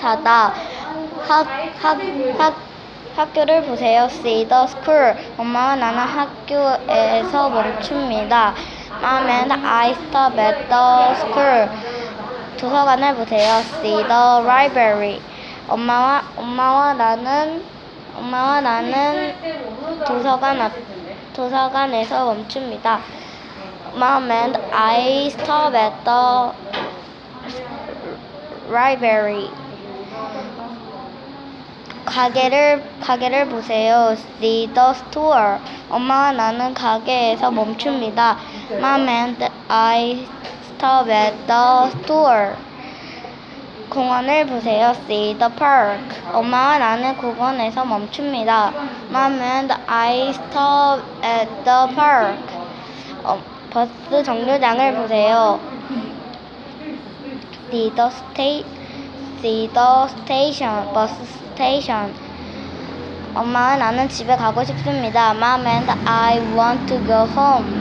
타다 학, 학, 학, 학교를 보세요. See the school. 엄마와 나는 학교에서 멈춥니다. Mom and I stop at the school. 도서관을 보세요. See the library. 엄마와 엄마와 나는 엄마와 나는 도서관 앞 도서관에서 멈춥니다. Mom and I stop at the library. 가게를 가게를 보세요. See the store. 엄마와 나는 가게에서 멈춥니다. Mom and I stop at the store. 공원을 보세요. See the park. 엄마와 나는 공원에서 멈춥니다. Mom and I stop at the park. 어, 버스 정류장을 보세요. See the sta- see the station. 버스 스테이션. 엄마와 나는 집에 가고 싶습니다. Mom and I want to go home.